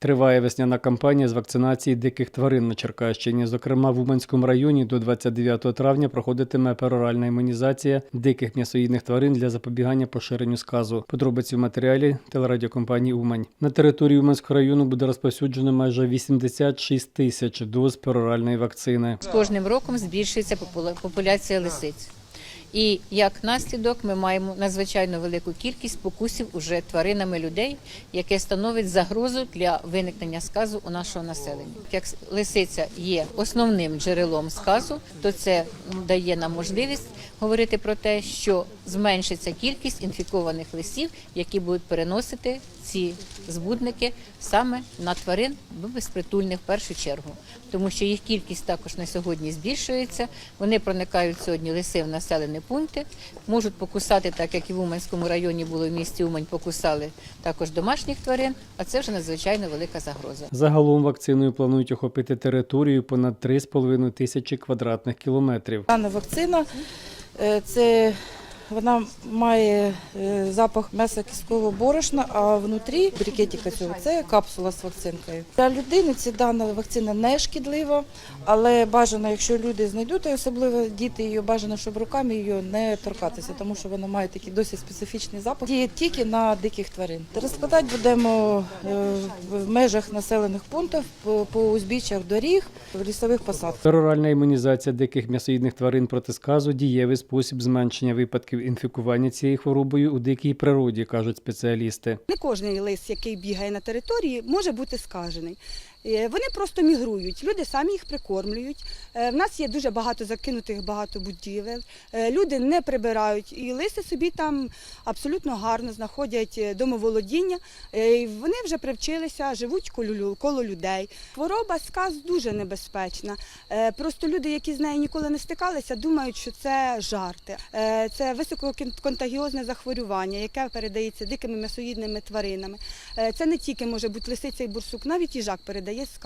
Триває весняна кампанія з вакцинації диких тварин на Черкащині. Зокрема, в Уманському районі до 29 травня проходитиме пероральна імунізація диких м'ясоїдних тварин для запобігання поширенню сказу. Подробиці в матеріалі телерадіокомпанії Умань. На території Уманського району буде розповсюджено майже 86 тисяч доз пероральної вакцини. З кожним роком збільшується популяція лисиць. І як наслідок ми маємо надзвичайно велику кількість покусів уже тваринами людей, яке становить загрозу для виникнення сказу у нашого населення. Як лисиця є основним джерелом сказу, то це дає нам можливість говорити про те, що зменшиться кількість інфікованих лисів, які будуть переносити ці збудники саме на тварин ну, безпритульних в першу чергу, тому що їх кількість також на сьогодні збільшується. Вони проникають сьогодні лиси в населені пункти, можуть покусати, так як і в Уманському районі було в місті Умань, покусали також домашніх тварин, а це вже надзвичайно велика загроза. Загалом вакциною планують охопити територію понад 3,5 тисячі квадратних кілометрів. Дана вакцина е, це вона має е, запах м'яса кісткового борошна, а внутрі брикетика цього це капсула з вакцинкою. Для людини ця дана вакцина не шкідлива, але бажано, якщо люди знайдуть, особливо діти її бажано, щоб руками її не торкатися, тому що вона має такий досить специфічний запах. Діє тільки на диких тварин. Розкладати будемо е, в межах населених пунктів по, узбіччях доріг, в лісових посадках. Пероральна імунізація диких м'ясоїдних тварин проти сказу дієвий спосіб зменшення випадків інфікування цією хворобою у дикій природі, кажуть спеціалісти. Не кожен лис, який бігає на території, може бути скажений. Е, Вони просто мігрують, люди самі їх прикормлюють. Е, В нас є дуже багато закинутих багато будівель. Е, Люди не прибирають, і лиси собі там абсолютно гарно знаходять домоволодіння. Вони вже привчилися, живуть коло людей. Хвороба сказ дуже небезпечна. Просто люди, які з нею ніколи не стикалися, думають, що це жарти. Це висококонтагіозне захворювання, яке передається дикими м'ясоїдними тваринами. Е, Це не тільки може бути лисиця і бурсук, навіть їжак передає сказ.